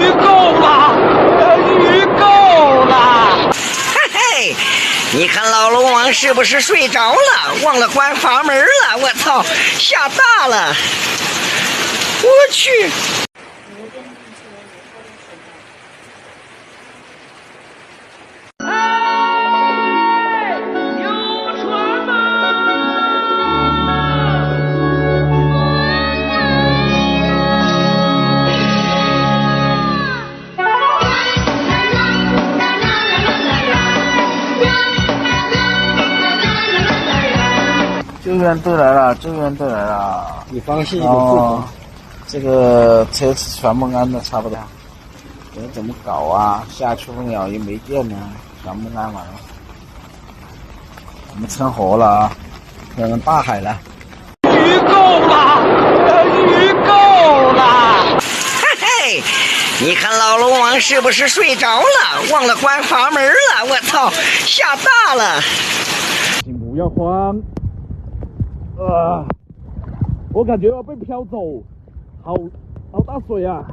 鱼够了，鱼够了！嘿嘿，你看老龙王是不是睡着了？忘了关阀门了？我操，下大了！我去！救援队来了，救援队来了。你放心，哦，这个车子全部安的差不多。这怎么搞啊？下去不了，也没电了，全部安完了。我们成活了啊，成大海了。鱼够了，鱼够了！嘿嘿，你看老龙王是不是睡着了？忘了关阀门了？我操，下大了！你不要慌。啊！我感觉要被飘走，好好大水啊！